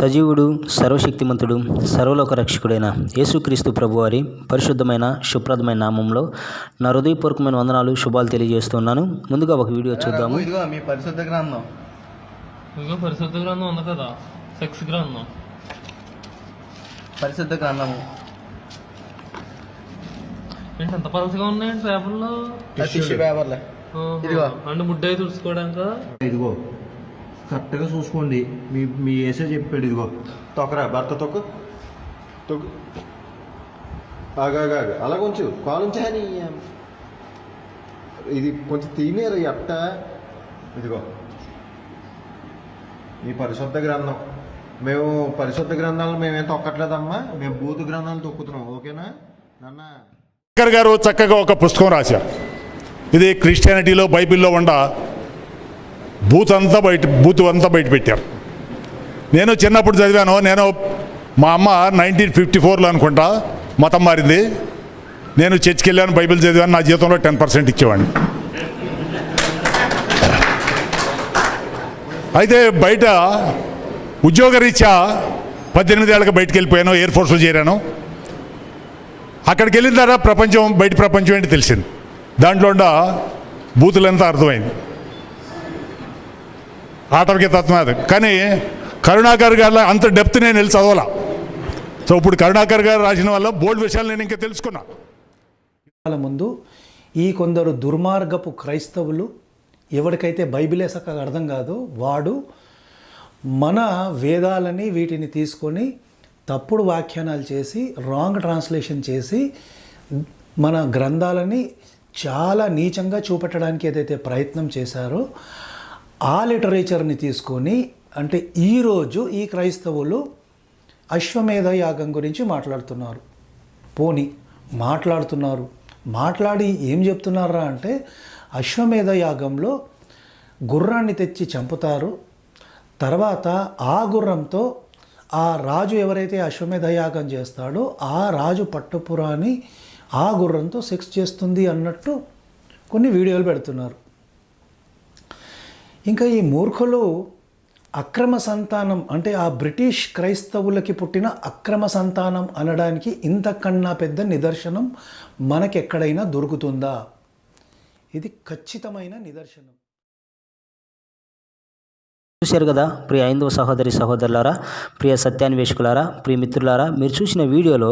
సజీవుడు సర్వశక్తిమంతుడు సర్వలోక రక్షకుడైన యేసుక్రీస్తు ప్రభువారి పరిశుద్ధమైన శుభ్రదమైన నామంలో నా హృదయపూర్వకమైన వందనాలు శుభాలు తెలియజేస్తున్నాను. ముందుగా ఒక వీడియో చూద్దాము. ఇదిగో మీ పరిశుద్ధ గ్రంథం. ఇదిగో పరిశుద్ధ గ్రంథం ఉంది కదా సెక్స్ గ్రంథం. పరిశుద్ధ గ్రంథము. ఏంటి ఎంత పలసగా ఉన్నాయండి పేపర్లో? టిష్యూ పేపర్లే. ఇదిగో. అంటే తుడుచుకోవడానిక? ఇదిగో. కరెక్ట్గా చూసుకోండి. మీ మీ ఏసే చెప్పాడు ఇదిగో. తొక్కరా భర్త తొక్కు. తొక్కు. ఆగాగా అలా కొంచెం కాలుంచని ఇది కొంచెం తినేరు ఎట్ట ఇదిగో. ఈ పరిశుద్ధ గ్రంథం. మేము పరిశుద్ధ గ్రంథాలు మేమేం తొక్కట్లేదమ్మా. మేము బూతు గ్రంథాలు తొక్కుతున్నాం. ఓకేనా? నాన్న. గారు చక్కగా ఒక పుస్తకం రాశారు. ఇది క్రిస్టియానిటీలో బైబిల్లో ఉండ బూత్ అంతా బయట బూత్ అంతా బయట పెట్టారు. నేను చిన్నప్పుడు చదివాను నేను మా అమ్మ నైన్టీన్ ఫిఫ్టీ ఫోర్లో అనుకుంటా మతం మారింది. నేను చర్చికి వెళ్ళాను బైబిల్ చదివాను నా జీతంలో టెన్ పర్సెంట్ ఇచ్చేవాడిని. అయితే బయట ఉద్యోగరీత్యా పద్దెనిమిది ఏళ్ళకి బయటకు వెళ్ళిపోయాను ఎయిర్ ఫోర్స్లో చేరాను. అక్కడికి వెళ్ళిన తర్వాత ప్రపంచం బయట ప్రపంచం ఏంటి తెలిసింది. దాంట్లో ఉన్న బూతులంతా అర్థమైంది. ఆటవిక తత్వం అది కానీ కరుణాకర్ గారు అంత డెప్త్ నేను వెళ్ళి చదవాలా. సో ఇప్పుడు కరుణాకర్ గారు రాసిన వల్ల బోల్డ్ విషయాలు నేను ఇంకా తెలుసుకున్నా. ముందు ఈ కొందరు దుర్మార్గపు క్రైస్తవులు ఎవరికైతే బైబిలే చక్కగా అర్థం కాదు వాడు మన వేదాలని వీటిని తీసుకొని తప్పుడు వ్యాఖ్యానాలు చేసి రాంగ్ ట్రాన్స్లేషన్ చేసి మన గ్రంథాలని చాలా నీచంగా చూపెట్టడానికి ఏదైతే ప్రయత్నం చేశారో ఆ లిటరేచర్ని తీసుకొని అంటే ఈరోజు ఈ క్రైస్తవులు అశ్వమేధ యాగం గురించి మాట్లాడుతున్నారు. పోని మాట్లాడుతున్నారు. మాట్లాడి ఏం చెప్తున్నారా అంటే అశ్వమేధ యాగంలో గుర్రాన్ని తెచ్చి చంపుతారు. తర్వాత ఆ గుర్రంతో ఆ రాజు ఎవరైతే అశ్వమేధ యాగం చేస్తాడో ఆ రాజు పట్టుపురాని ఆ గుర్రంతో సెక్స్ చేస్తుంది అన్నట్టు కొన్ని వీడియోలు పెడుతున్నారు. ఇంకా ఈ మూర్ఖులు అక్రమ సంతానం అంటే ఆ బ్రిటిష్ క్రైస్తవులకి పుట్టిన అక్రమ సంతానం అనడానికి ఇంతకన్నా పెద్ద నిదర్శనం మనకెక్కడైనా దొరుకుతుందా? ఇది ఖచ్చితమైన నిదర్శనం. చూశారు కదా ప్రియ హైందవ సహోదరి సహోదరులారా ప్రియ సత్యాన్వేషకులారా ప్రియ మిత్రులారా మీరు చూసిన వీడియోలో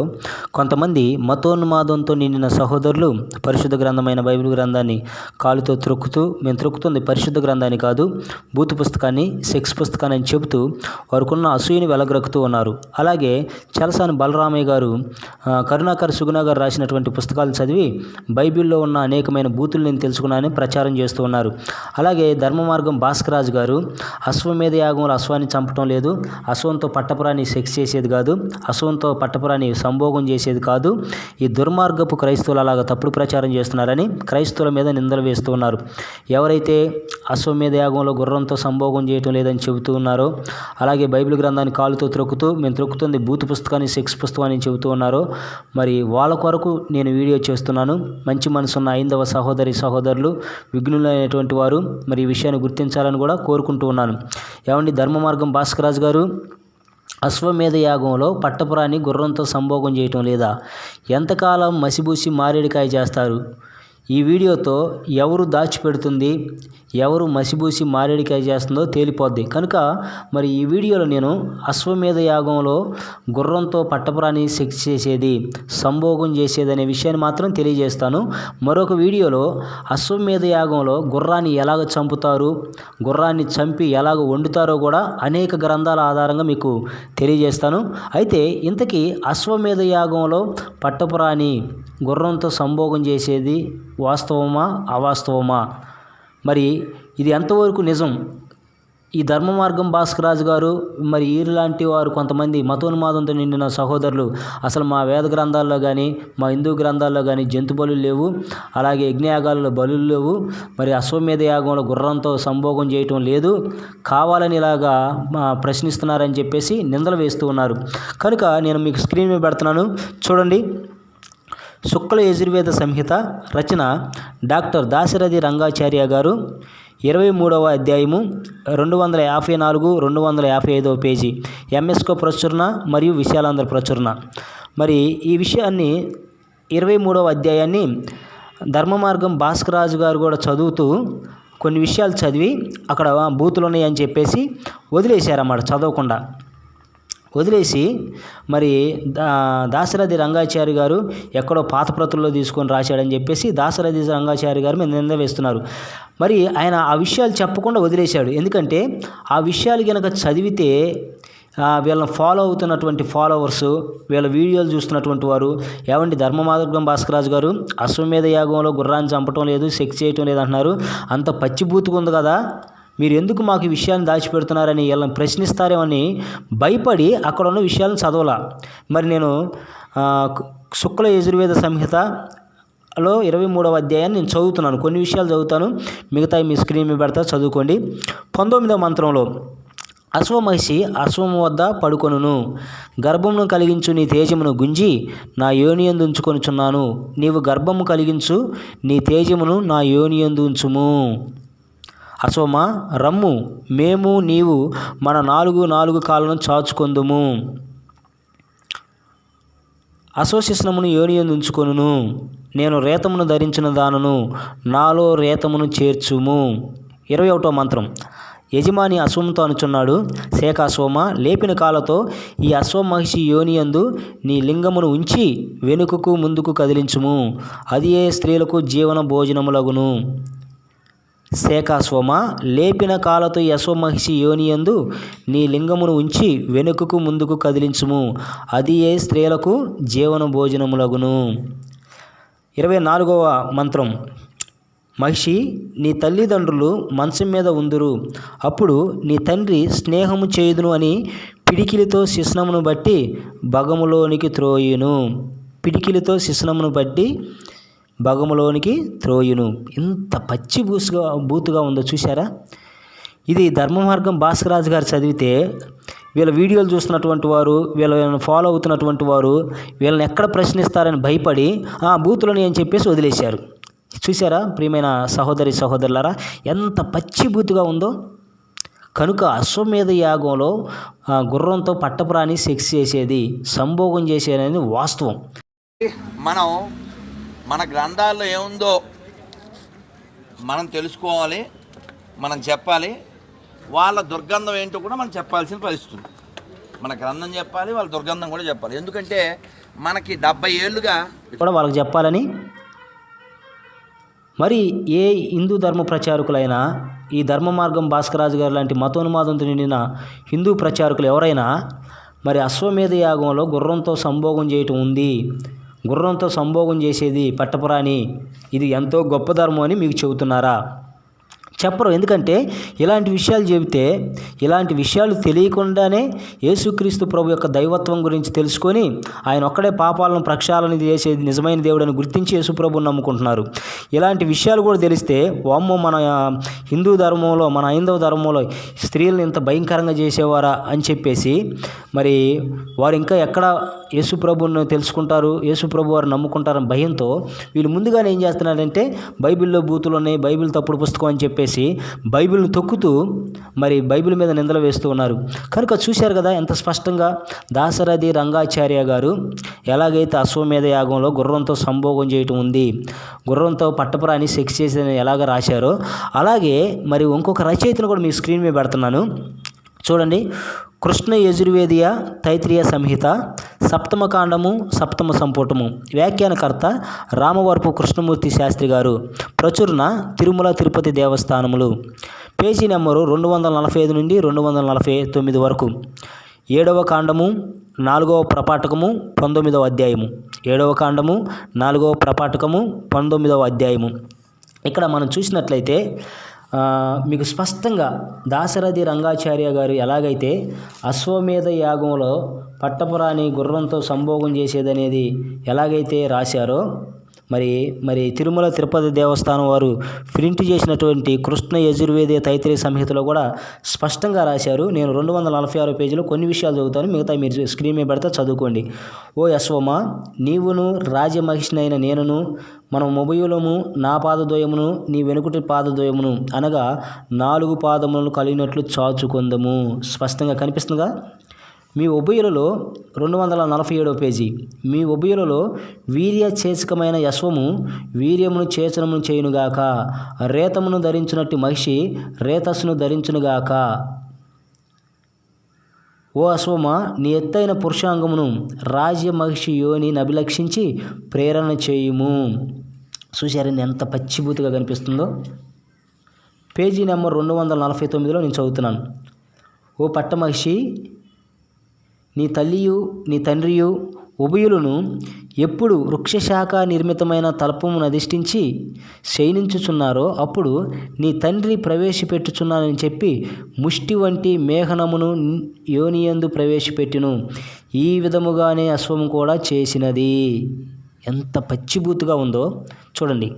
కొంతమంది మతోన్మాదంతో నిండిన సహోదరులు పరిశుద్ధ గ్రంథమైన బైబిల్ గ్రంథాన్ని కాలుతో త్రొక్కుతూ మేము త్రొక్కుతుంది పరిశుద్ధ గ్రంథాన్ని కాదు బూత్ పుస్తకాన్ని సెక్స్ పుస్తకాన్ని అని చెబుతూ వారికున్న అసూయని వెలగ్రక్కుతూ ఉన్నారు. అలాగే చలసాని బలరామయ్య గారు కరుణాకర్ సుగుణ గారు రాసినటువంటి పుస్తకాలు చదివి బైబిల్లో ఉన్న అనేకమైన బూతులు నేను తెలుసుకున్నానని ప్రచారం చేస్తూ ఉన్నారు. అలాగే ధర్మ మార్గం భాస్కరాజు గారు అశ్వమేధ యాగంలో అశ్వాన్ని చంపటం లేదు. అశ్వంతో పట్టపురాన్ని సెక్స్ చేసేది కాదు. అశ్వంతో పట్టపురాన్ని సంభోగం చేసేది కాదు. ఈ దుర్మార్గపు క్రైస్తవులు అలాగా తప్పుడు ప్రచారం చేస్తున్నారని క్రైస్తవుల మీద నిందలు వేస్తూ ఉన్నారు. ఎవరైతే అశ్వమేధ యాగంలో గుర్రంతో సంభోగం చేయటం లేదని చెబుతూ ఉన్నారో అలాగే బైబిల్ గ్రంథాన్ని కాలుతో త్రొక్కుతూ మేము త్రొక్కుతుంది బూత్ పుస్తకాన్ని సెక్స్ పుస్తకాన్ని చెబుతూ ఉన్నారో మరి వాళ్ళ కొరకు నేను వీడియో చేస్తున్నాను. మంచి మనసున్న ఐందవ సహోదరి సహోదరులు విఘ్నులైనటువంటి వారు మరి ఈ విషయాన్ని గుర్తించాలని కూడా కోరుకుంటూ ఉన్నాను. ఏమండి ధర్మ మార్గం భాస్కరాజు గారు? అశ్వమేధ యాగంలో పట్టపురాన్ని గుర్రంతో సంభోగం చేయటం లేదా? ఎంతకాలం మసిబూసి మారేడికాయ చేస్తారు? ఈ వీడియోతో ఎవరు దాచిపెడుతుంది? ఎవరు మసిబూసి మారేడికాయ చేస్తుందో తేలిపోద్ది. కనుక మరి ఈ వీడియోలో నేను అశ్వమేధ యాగంలో గుర్రంతో పట్టపురాన్ని శిక్ష చేసేది సంభోగం చేసేది అనే విషయాన్ని మాత్రం తెలియజేస్తాను. మరొక వీడియోలో అశ్వమేధ యాగంలో గుర్రాన్ని ఎలాగ చంపుతారు గుర్రాన్ని చంపి ఎలాగ వండుతారో కూడా అనేక గ్రంథాల ఆధారంగా మీకు తెలియజేస్తాను. అయితే ఇంతకీ అశ్వమేధ యాగంలో పట్టపురాణి గుర్రంతో సంభోగం చేసేది వాస్తవమా అవాస్తవమా? మరి ఇది ఎంతవరకు నిజం? ఈ ధర్మ మార్గం భాస్కరాజు గారు మరి ఈరు లాంటి వారు కొంతమంది మతోన్మాదంతో నిండిన సహోదరులు. అసలు మా వేద గ్రంథాల్లో కానీ మా హిందూ గ్రంథాల్లో కానీ జంతు బలు లేవు అలాగే యజ్ఞయాగాల్లో బలు లేవు. మరి అశ్వమేధ యాగంలో గుర్రంతో సంభోగం చేయటం లేదు. కావాలని ఇలాగా మా ప్రశ్నిస్తున్నారని చెప్పేసి నిందలు వేస్తూ ఉన్నారు. కనుక నేను మీకు స్క్రీన్ మీద పెడుతున్నాను. చూడండి. శుక్ల యజుర్వేద సంహిత రచన డాక్టర్ దాశరథి రంగాచార్య గారు. ఇరవై మూడవ అధ్యాయము రెండు వందల యాభై నాలుగు రెండు వందల యాభై ఐదవ పేజీ. ఎంఎస్కో ప్రచురణ మరియు విశాలాంధ్ర ప్రచురణ. మరి ఈ విషయాన్ని ఇరవై మూడవ అధ్యాయాన్ని ధర్మ మార్గం భాస్కరాజు గారు కూడా చదువుతూ కొన్ని విషయాలు చదివి అక్కడ బూతులు ఉన్నాయని చెప్పేసి వదిలేశారన్నమాట చదవకుండా. వదిలేసి మరి దా దాశరథి రంగాచారి గారు ఎక్కడో పాత ప్రతుల్లో తీసుకొని రాశాడని చెప్పేసి దాశరథి రంగాచారి గారు మీద నింద వేస్తున్నారు. మరి ఆయన ఆ విషయాలు చెప్పకుండా వదిలేశాడు. ఎందుకంటే ఆ విషయాలు కనుక చదివితే వీళ్ళని ఫాలో అవుతున్నటువంటి ఫాలోవర్స్ వీళ్ళ వీడియోలు చూస్తున్నటువంటి వారు ఏమండి ధర్మ మార్గం భాస్కరాజు గారు అశ్వమేధ యాగంలో గుర్రాన్ని చంపటం లేదు సెక్స్ చేయటం లేదు అంటున్నారు అంత పచ్చిబూతుగా ఉంది కదా మీరు ఎందుకు మాకు ఈ విషయాన్ని దాచిపెడుతున్నారని వీళ్ళని ప్రశ్నిస్తారేమని భయపడి అక్కడ ఉన్న విషయాలను చదవలా. మరి నేను శుక్ల యజుర్వేద సంహిత లో ఇరవై మూడవ అధ్యాయాన్ని నేను చదువుతున్నాను. కొన్ని విషయాలు చదువుతాను. మిగతా మీ స్క్రీన్ మీద పెడతా చదువుకోండి. పంతొమ్మిదవ మంత్రంలో అశ్వమహిషి అశ్వము వద్ద పడుకొనును. గర్భమును కలిగించు నీ తేజమును గుంజి నా యోనియందు ఉంచుకొనుచున్నాను. నీవు గర్భము కలిగించు నీ తేజమును నా యోనియందు ఉంచుము. అశ్వమా రమ్ము మేము నీవు మన నాలుగు నాలుగు కాళ్ళను చాచుకొందుము. అశోశిస్నమును యోనియందు ఉంచుకొనును. నేను రేతమును ధరించిన దానను నాలో రేతమును చేర్చుము. ఇరవై ఒకటో మంత్రం. యజమాని అశ్వంతో అనుచున్నాడు శేఖ అశ్వమ లేపిన కాలతో ఈ అశ్వమహిషి యోనియందు నీ లింగమును ఉంచి వెనుకకు ముందుకు కదిలించుము. అది ఏ స్త్రీలకు జీవన భోజనములగును. శేఖాస్వమ లేపిన కాలతో యశ్వమహిషి యోనియందు నీ లింగమును ఉంచి వెనుకకు ముందుకు కదిలించుము. అది ఏ స్త్రీలకు జీవన భోజనములగును ఇరవై నాలుగవ మంత్రం. మహిషి నీ తల్లిదండ్రులు మంచం మీద ఉందురు. అప్పుడు నీ తండ్రి స్నేహము చేయుదును అని పిడికిలితో శిస్నమును బట్టి భగములోనికి త్రోయును. పిడికిలితో శిస్నమును బట్టి భగములోనికి త్రోయును. ఇంత పచ్చి బూసుగా బూతుగా ఉందో చూసారా ఇది ధర్మ మార్గం భాస్కరాజు గారు చదివితే వీళ్ళ వీడియోలు చూస్తున్నటువంటి వారు వీళ్ళని ఫాలో అవుతున్నటువంటి వారు వీళ్ళని ఎక్కడ ప్రశ్నిస్తారని భయపడి ఆ బూతులని అని చెప్పేసి వదిలేశారు. చూసారా ప్రియమైన సహోదరి సహోదరులారా? ఎంత పచ్చి బూతుగా ఉందో. కనుక అశ్వమేధ యాగంలో గుర్రంతో పట్టపురాణి సెక్స్ చేసేది సంభోగం చేసేది వాస్తవం. మనం మన గ్రంథాల్లో ఏముందో మనం తెలుసుకోవాలి మనం చెప్పాలి వాళ్ళ దుర్గంధం ఏంటో కూడా మనం చెప్పాల్సిన పరిస్థితులు మన గ్రంథం చెప్పాలి వాళ్ళ దుర్గంధం కూడా చెప్పాలి. ఎందుకంటే మనకి డెబ్బై ఏళ్ళుగా కూడా వాళ్ళకి చెప్పాలని మరి ఏ హిందూ ధర్మ ప్రచారకులైనా ఈ ధర్మ మార్గం భాస్కరాజు గారు లాంటి మతోన్మాదంతో నిండిన హిందూ ప్రచారకులు ఎవరైనా మరి అశ్వమేధ యాగంలో గుర్రంతో సంభోగం చేయటం ఉంది. గుర్రంతో సంభోగం చేసేది పట్టపురాణి ఇది ఎంతో గొప్ప ధర్మం అని మీకు చెబుతున్నారా? చెప్పరు. ఎందుకంటే ఇలాంటి విషయాలు చెబితే ఇలాంటి విషయాలు తెలియకుండానే యేసుక్రీస్తు ప్రభు యొక్క దైవత్వం గురించి తెలుసుకొని ఆయన ఒక్కడే పాపాలను ప్రక్షాళన చేసేది నిజమైన దేవుడని గుర్తించి యేసు ప్రభుని నమ్ముకుంటున్నారు. ఇలాంటి విషయాలు కూడా తెలిస్తే వామ్మో మన హిందూ ధర్మంలో మన హైందవ ధర్మంలో స్త్రీలను ఇంత భయంకరంగా చేసేవారా అని చెప్పేసి మరి వారు ఇంకా ఎక్కడ యేసు ప్రభుని తెలుసుకుంటారు యేసు ప్రభు వారు నమ్ముకుంటారని భయంతో వీళ్ళు ముందుగానే ఏం చేస్తున్నారంటే బైబిల్లో బూతులు ఉన్నాయి బైబిల్ తప్పుడు పుస్తకం అని చెప్పేసి బైబిల్ను తొక్కుతూ మరి బైబిల్ మీద నిందలు వేస్తూ ఉన్నారు. కనుక చూశారు కదా ఎంత స్పష్టంగా దాసరథి రంగాచార్య గారు ఎలాగైతే అశ్వమేధ యాగంలో గుర్రంతో సంభోగం చేయటం ఉంది గుర్రంతో పట్టపురాని సెక్స్ చేసేదని ఎలాగ రాశారో అలాగే మరి ఇంకొక రచయితను కూడా మీ స్క్రీన్ మీద పెడుతున్నాను. చూడండి కృష్ణ యజుర్వేదియ తైత్రీయ సంహిత సప్తమ కాండము సప్తమ సంపుటము. వ్యాఖ్యానకర్త రామవరపు కృష్ణమూర్తి శాస్త్రి గారు. ప్రచురణ తిరుమల తిరుపతి దేవస్థానములు. పేజీ నెంబరు రెండు వందల నలభై ఐదు నుండి రెండు వందల నలభై తొమ్మిది వరకు. ఏడవ కాండము నాలుగవ ప్రపాఠకము పంతొమ్మిదవ అధ్యాయము. ఏడవ కాండము నాలుగవ ప్రపాఠకము పంతొమ్మిదవ అధ్యాయము. ఇక్కడ మనం చూసినట్లయితే మీకు స్పష్టంగా దాశరథి రంగాచార్య గారు ఎలాగైతే అశ్వమేధ యాగంలో పట్టపురాణి గుర్రంతో సంభోగం చేసేదనేది ఎలాగైతే రాశారో మరి మరి తిరుమల తిరుపతి దేవస్థానం వారు ప్రింట్ చేసినటువంటి కృష్ణ యజుర్వేద తైత్రీయ సంహితలో కూడా స్పష్టంగా రాశారు. నేను రెండు వందల నలభై ఆరు పేజీలో కొన్ని విషయాలు చదువుతాను. మిగతా మీరు స్క్రీన్ మీద పెడితే చదువుకోండి. ఓ యశ్వమ నీవును రాజమహిషినైన నేనును మనం మొబయులము నా పాదద్వయమును నీ వెనుకటి పాదద్వయమును అనగా నాలుగు పాదములను కలిగినట్లు చాచుకుందము. స్పష్టంగా కనిపిస్తుందిగా మీ ఉభయులలో రెండు వందల నలభై ఏడవ పేజీ. మీ ఉభయులలో వీర్య చేచకమైన యశ్వము వీర్యమును చేచనమును చేయునుగాక రేతమును ధరించినట్టు మహిషి రేతస్సును ధరించునుగాక. ఓ అశ్వమ నీ ఎత్తైన పురుషాంగమును రాజ్య మహిషి యోని అభిలక్షించి ప్రేరణ చేయుము. చూశారండి ఎంత పచ్చిబూతిగా కనిపిస్తుందో? పేజీ నెంబర్ రెండు వందల నలభై తొమ్మిదిలో నేను చదువుతున్నాను. ఓ పట్టమహిషి నీ తల్లియు నీ తండ్రియు ఉభయులను ఎప్పుడు వృక్షశాఖ నిర్మితమైన తలపమును అధిష్ఠించి శయనించుచున్నారో అప్పుడు నీ తండ్రి ప్రవేశపెట్టుచున్నానని చెప్పి ముష్టి వంటి మేఘనమును యోనియందు ప్రవేశపెట్టును. ఈ విధముగానే అశ్వము కూడా చేసినది. ఎంత పచ్చిబూతుగా ఉందో చూడండి.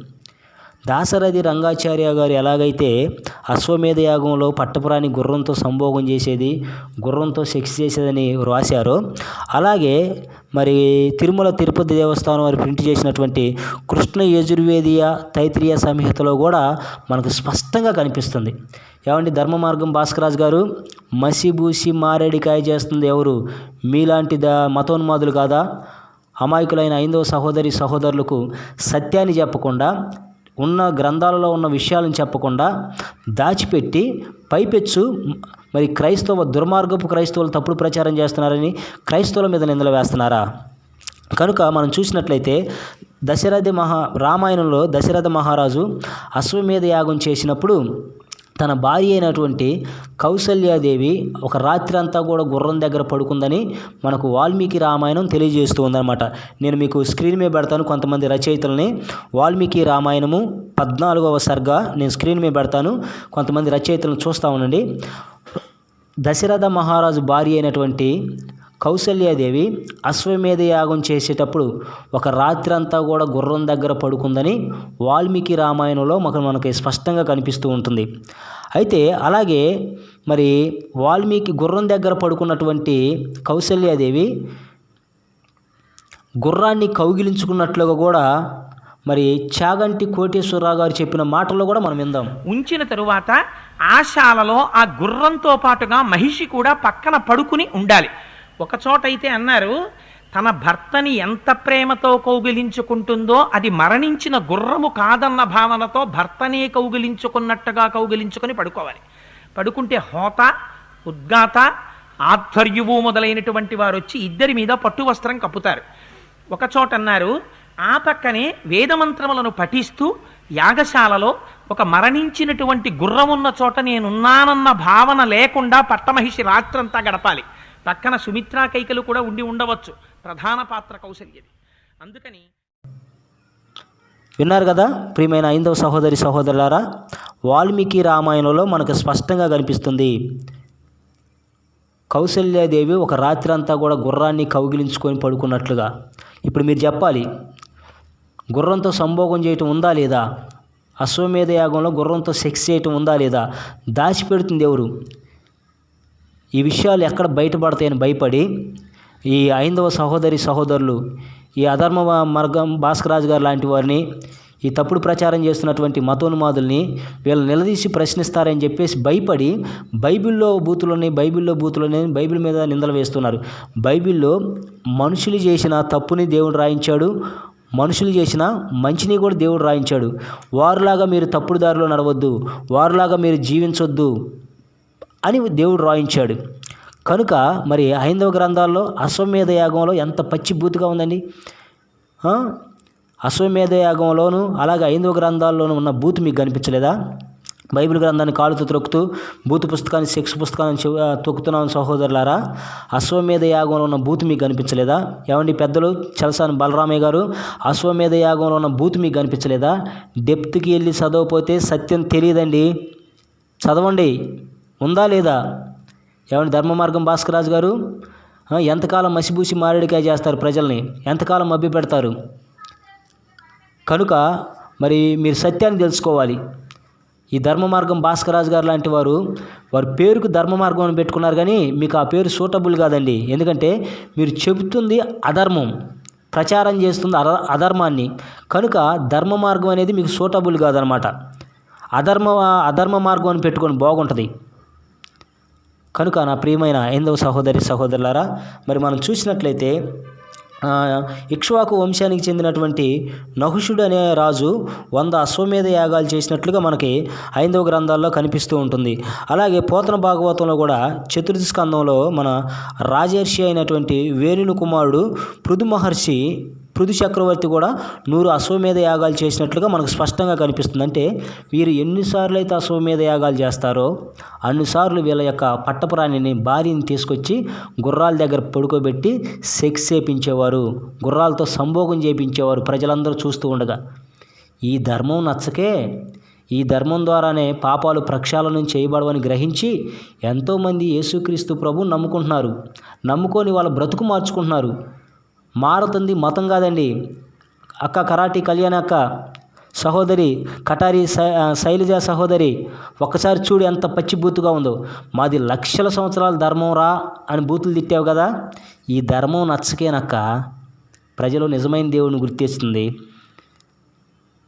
దాసరథి రంగాచార్య గారు ఎలాగైతే అశ్వమేధ యాగంలో పట్టపురాని గుర్రంతో సంభోగం చేసేది గుర్రంతో సెక్స్ చేసేదని వ్రాశారు. అలాగే మరి తిరుమల తిరుపతి దేవస్థానం వారు ప్రింట్ చేసినటువంటి కృష్ణ యజుర్వేదీయ తైత్రీయ సంహితలో కూడా మనకు స్పష్టంగా కనిపిస్తుంది. ఏమండి ధర్మ మార్గం భాస్కరాజ్ గారు? మసిబూసి మారేడికాయ చేస్తుంది ఎవరు? మీలాంటి ద మతోన్మాదులు కాదా? అమాయకులైన ఐదవ సహోదరి సహోదరులకు సత్యాన్ని చెప్పకుండా ఉన్న గ్రంథాలలో ఉన్న విషయాలను చెప్పకుండా దాచిపెట్టి పైపెచ్చు. మరి క్రైస్తవ దుర్మార్గపు క్రైస్తవులు తప్పుడు ప్రచారం చేస్తున్నారని క్రైస్తవుల మీద నిందలు వేస్తున్నారా? కనుక మనం చూసినట్లయితే దశరథ మహా రామాయణంలో దశరథ మహారాజు అశ్వమేధ యాగం చేసినప్పుడు తన భార్య అయినటువంటి కౌసల్యాదేవి ఒక రాత్రి అంతా కూడా గుర్రం దగ్గర పడుకుందని మనకు వాల్మీకి రామాయణం తెలియజేస్తూ ఉందన్నమాట. నేను మీకు స్క్రీన్ మీద పెడతాను కొంతమంది రచయితలని. వాల్మీకి రామాయణము పద్నాలుగవ సర్గ నేను స్క్రీన్ మీద పెడతాను. కొంతమంది రచయితలను చూస్తూ ఉండండి. దశరథ మహారాజు భార్య అయినటువంటి కౌసల్యాదేవి అశ్వమేధ యాగం చేసేటప్పుడు ఒక రాత్రి అంతా కూడా గుర్రం దగ్గర పడుకుందని వాల్మీకి రామాయణంలో మనకు మనకి స్పష్టంగా కనిపిస్తూ ఉంటుంది. అయితే అలాగే మరి వాల్మీకి గుర్రం దగ్గర పడుకున్నటువంటి కౌసల్యాదేవి గుర్రాన్ని కౌగిలించుకున్నట్లుగా కూడా మరి చాగంటి కోటేశ్వరరావు గారు చెప్పిన మాటల్లో కూడా మనం విందాం. ఉంచిన తరువాత ఆ శాలలో ఆ గుర్రంతో పాటుగా మహిషి కూడా పక్కన పడుకుని ఉండాలి. ఒక చోట అయితే అన్నారు తన భర్తని ఎంత ప్రేమతో కౌగిలించుకుంటుందో అది మరణించిన గుర్రము కాదన్న భావనతో భర్తనే కౌగిలించుకున్నట్టుగా కౌగిలించుకొని పడుకోవాలి. పడుకుంటే హోత ఉద్గాత ఆధ్వర్యువు మొదలైనటువంటి వారు వచ్చి ఇద్దరి మీద పట్టు వస్త్రం కప్పుతారు. ఒక చోట అన్నారు ఆ పక్కనే వేదమంత్రములను పఠిస్తూ యాగశాలలో ఒక మరణించినటువంటి గుర్రమున్న చోట నేనున్నానన్న భావన లేకుండా పట్టమహిషి రాత్రంతా గడపాలి. పక్కన సుమిత్రా కైకలు కూడా ఉండి ఉండవచ్చు. ప్రధాన పాత్ర కౌశల్యది. అందుకని విన్నారు కదా ప్రియమైన ఐందవ సహోదరి సహోదరులారా? వాల్మీకి రామాయణంలో మనకు స్పష్టంగా కనిపిస్తుంది కౌశల్యాదేవి ఒక రాత్రి అంతా కూడా గుర్రాన్ని కౌగిలించుకొని పడుకున్నట్లుగా. ఇప్పుడు మీరు చెప్పాలి గుర్రంతో సంభోగం చేయటం ఉందా లేదా? అశ్వమేధ యాగంలో గుర్రంతో సెక్స్ చేయటం ఉందా లేదా? దాచిపెడుతుంది ఎవరు? ఈ విషయాలు ఎక్కడ బయటపడతాయని భయపడి ఈ ఐందవ సహోదరి సహోదరులు ఈ అధర్మ మార్గం భాస్కరాజు గారు లాంటి వారిని ఈ తప్పుడు ప్రచారం చేస్తున్నటువంటి మతోన్మాదుల్ని వీళ్ళు నిలదీసి ప్రశ్నిస్తారని చెప్పేసి భయపడి బైబిల్లో బూతులని బైబిల్లో బూతులని బైబిల్ మీద నిందలు వేస్తున్నారు. బైబిల్లో మనుషులు చేసిన తప్పుని దేవుడు రాయించాడు మనుషులు చేసిన మంచిని కూడా దేవుడు రాయించాడు. వారులాగా మీరు తప్పుడు దారిలో నడవద్దు వారులాగా మీరు జీవించొద్దు. అని దేవుడు రాయించాడు. కనుక మరి హైందవ గ్రంథాల్లో అశ్వమేధ యాగంలో ఎంత పచ్చిభూతిగా ఉందండి? అశ్వమేధ యాగంలోను అలాగే ఐందవ గ్రంథాల్లోనూ ఉన్న బూత్ మీకు కనిపించలేదా? బైబిల్ గ్రంథాన్ని కాలుతూ త్రొక్కుతూ బూత్ పుస్తకాన్ని సెక్స్ పుస్తకాన్ని తొక్కుతున్నాను సహోదరులారా అశ్వమేధ యాగంలో ఉన్న బూత్ మీకు కనిపించలేదా? ఏమండి పెద్దలు? చలసాని బలరామయ్య గారు అశ్వమేధ యాగంలో ఉన్న బూత్ మీకు కనిపించలేదా? డెప్త్కి వెళ్ళి చదవకపోతే సత్యం తెలియదండి. చదవండి. ఉందా లేదా? ఏమండి ధర్మ మార్గం భాస్కరాజు గారు? ఎంతకాలం మసిబూసి మారేడికాయ చేస్తారు ప్రజల్ని? ఎంతకాలం మభ్య పెడతారు? కనుక మరి మీరు సత్యాన్ని తెలుసుకోవాలి. ఈ ధర్మ మార్గం భాస్కరాజు గారు లాంటి వారు వారి పేరుకు ధర్మ మార్గం అని పెట్టుకున్నారు కానీ మీకు ఆ పేరు సూటబుల్ కాదండి. ఎందుకంటే మీరు చెబుతుంది అధర్మం ప్రచారం చేస్తుంది అధ అధర్మాన్ని. కనుక ధర్మ మార్గం అనేది మీకు సూటబుల్ కాదనమాట. అధర్మ అధర్మ మార్గం అని పెట్టుకొని బాగుంటుంది. కనుక నా ప్రియమైన ఐందవ సహోదరి సహోదరులారా మరి మనం చూసినట్లయితే ఇక్ష్వాకు వంశానికి చెందినటువంటి నహుషుడు అనే రాజు వంద అశ్వమేధ యాగాలు చేసినట్లుగా మనకి ఐదవ గ్రంథాల్లో కనిపిస్తూ ఉంటుంది. అలాగే పోతన భాగవతంలో కూడా చతుర్థ స్కందంలో మన రాజర్షి అయినటువంటి వేణుని కుమారుడు పృథు మహర్షి పృథు చక్రవర్తి కూడా నూరు అశ్వమేధ యాగాలు చేసినట్లుగా మనకు స్పష్టంగా కనిపిస్తుంది. అంటే వీరు ఎన్నిసార్లు అయితే అశ్వమేధ యాగాలు చేస్తారో అన్నిసార్లు వీళ్ళ యొక్క పట్టపురాణిని భార్యని తీసుకొచ్చి గుర్రాల దగ్గర పడుకోబెట్టి సెక్స్ చేపించేవారు గుర్రాలతో సంభోగం చేపించేవారు ప్రజలందరూ చూస్తూ ఉండగా ఈ ధర్మం నచ్చకే ఈ ధర్మం ద్వారానే పాపాలు ప్రక్షాళనం చేయబడవని గ్రహించి ఎంతోమంది యేసుక్రీస్తు ప్రభు నమ్ముకుంటున్నారు. నమ్ముకొని వాళ్ళ బ్రతుకు మార్చుకుంటున్నారు. మారుతుంది మతం కాదండి. అక్క కరాటి కళ్యాణి అక్క సహోదరి కటారి శై- శైలజ సహోదరి ఒక్కసారి చూడు ఎంత పచ్చి బూతుగా ఉందో. మాది లక్షల సంవత్సరాల ధర్మం రా అని బూతులు తిట్టావు కదా. ఈ ధర్మం నచ్చకేనక్క ప్రజలు నిజమైన దేవుని గుర్తిస్తుంది.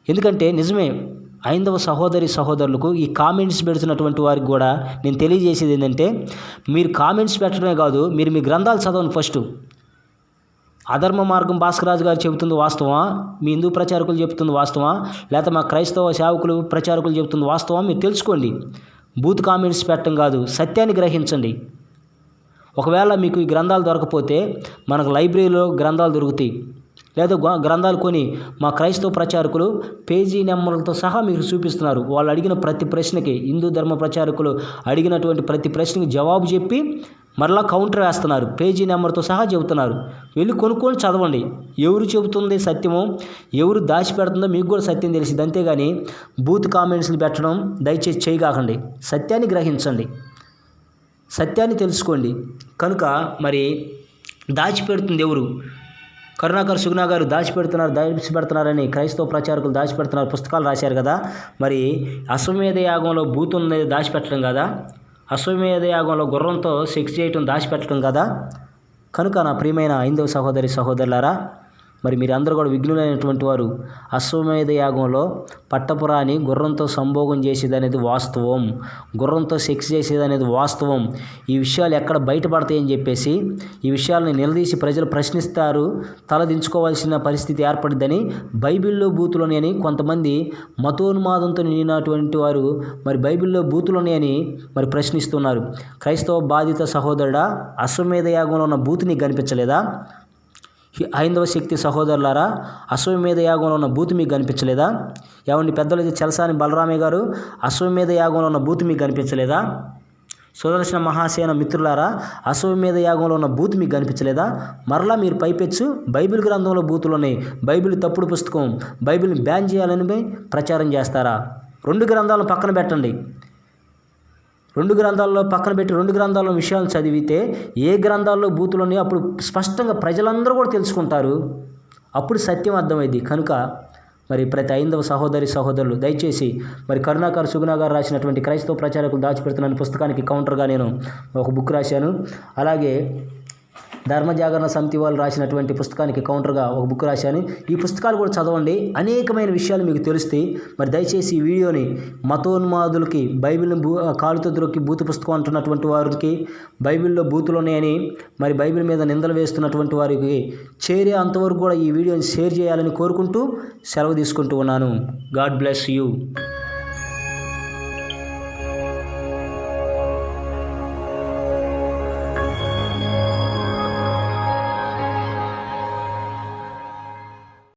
ఎందుకంటే నిజమే ఐందవ సహోదరి సహోదరులకు ఈ కామెంట్స్ పెడుతున్నటువంటి వారికి కూడా నేను తెలియజేసేది ఏంటంటే మీరు కామెంట్స్ పెట్టడమే కాదు మీరు మీ గ్రంథాలు చదవండి ఫస్ట్. అధర్మ మార్గం భాస్కరాజు గారు చెబుతుంది వాస్తవా మీ హిందూ ప్రచారకులు చెబుతుంది వాస్తవా లేకపోతే మా క్రైస్తవ సేవకులు ప్రచారకులు చెబుతుంది వాస్తవా మీరు తెలుసుకోండి. బూత్ కామెంట్స్ పెట్టడం కాదు సత్యాన్ని గ్రహించండి. ఒకవేళ మీకు ఈ గ్రంథాలు దొరకపోతే మనకు లైబ్రరీలో గ్రంథాలు దొరుకుతాయి. లేదా గ్రంథాలు కొని మా క్రైస్తవ ప్రచారకులు పేజీ నెంబర్లతో సహా మీకు చూపిస్తున్నారు. వాళ్ళు అడిగిన ప్రతి ప్రశ్నకి హిందూ ధర్మ ప్రచారకులు అడిగినటువంటి ప్రతి ప్రశ్నకి జవాబు చెప్పి మరలా కౌంటర్ వేస్తున్నారు. పేజీ నెంబర్తో సహా చెబుతున్నారు. వెళ్ళి కొనుక్కొని చదవండి. ఎవరు చెబుతుంది సత్యమో ఎవరు దాచిపెడుతుందో మీకు కూడా సత్యం తెలిసింది అంతేగాని బూత్ కామెంట్స్లు పెట్టడం దయచేసి చేయగాకండి. సత్యాన్ని గ్రహించండి. సత్యాన్ని తెలుసుకోండి. కనుక మరి దాచిపెడుతుంది ఎవరు? కరుణాకర్ సుగుణా గారు దాచిపెడుతున్నారు దాచిపెడుతున్నారని క్రైస్తవ ప్రచారకులు దాచిపెడుతున్నారు. పుస్తకాలు రాశారు కదా. మరి అశ్వమేధ యాగంలో భూతున్నది దాచిపెట్టడం కదా? అశ్వమేధ యాగంలో గుర్రంతో సెక్స్ చేయటం దాచిపెట్టడం కదా? కనుక నా ప్రియమైన హైందవ సహోదరి సహోదరులారా మరి మీరు అందరూ కూడా విఘ్నులైనటువంటి వారు. అశ్వమేధ యాగంలో పట్టపురాని గుర్రంతో సంభోగం చేసేది అనేది వాస్తవం. గుర్రంతో సెక్స్ చేసేది అనేది వాస్తవం. ఈ విషయాలు ఎక్కడ బయటపడతాయని చెప్పేసి ఈ విషయాలను నిలదీసి ప్రజలు ప్రశ్నిస్తారు. తలదించుకోవాల్సిన పరిస్థితి ఏర్పడిద్దని బైబిల్లో బూతులోని అని కొంతమంది మతోన్మాదంతో నిండినటువంటి వారు మరి బైబిల్లో బూతులోని అని మరి ప్రశ్నిస్తున్నారు. క్రైస్తవ బాధిత సహోదరుడా అశ్వమేధ యాగంలో ఉన్న బూతు నీకు కనిపించలేదా? ఈ హైందవ శక్తి సహోదరులారా అశ్వమేధ యాగంలో ఉన్న బూతు మీకు కనిపించలేదా? ఏమండి పెద్దలు చలసాని బలరామయ్య గారు అశ్వమేధ యాగంలో ఉన్న బూతు మీకు కనిపించలేదా? సుదర్శన మహాసేన మిత్రులారా అశ్వమేధ యాగంలో ఉన్న బూతు మీకు కనిపించలేదా? మరలా మీరు పైపెచ్చు బైబిల్ గ్రంథంలో బూతులు ఉన్నాయి బైబిల్ తప్పుడు పుస్తకం బైబిల్ని బ్యాన్ చేయాలని ప్రచారం చేస్తారా? రెండు గ్రంథాలను పక్కన పెట్టండి. రెండు గ్రంథాల్లో పక్కన పెట్టి రెండు గ్రంథాల్లో విషయాలు చదివితే ఏ గ్రంథాల్లో బూతులు ఉన్నాయో అప్పుడు స్పష్టంగా ప్రజలందరూ కూడా తెలుసుకుంటారు. అప్పుడు సత్యం అర్థమైంది. కనుక మరి ప్రతి ఐదవ సహోదరి సహోదరులు దయచేసి మరి కరుణాకర్ సుగుణ గారు రాసినటువంటి క్రైస్తవ ప్రచారకులు దాచిపెడుతున్న పుస్తకానికి కౌంటర్గా నేను ఒక బుక్ రాశాను. అలాగే ధర్మజాగరణ సమితి వాళ్ళు రాసినటువంటి పుస్తకానికి కౌంటర్గా ఒక బుక్ రాశాను. ఈ పుస్తకాలు కూడా చదవండి. అనేకమైన విషయాలు మీకు తెలుస్తాయి మరి దయచేసి ఈ వీడియోని మతోన్మాదులకి బైబిల్ని బూ కాలుతో దొరికి బూతు పుస్తకం అంటున్నటువంటి వారికి బైబిల్లో బూతులు ఉన్నాయని మరి బైబిల్ మీద నిందలు వేస్తున్నటువంటి వారికి చేరే అంతవరకు కూడా ఈ వీడియోని షేర్ చేయాలని కోరుకుంటూ సెలవు తీసుకుంటూ ఉన్నాను. God bless you.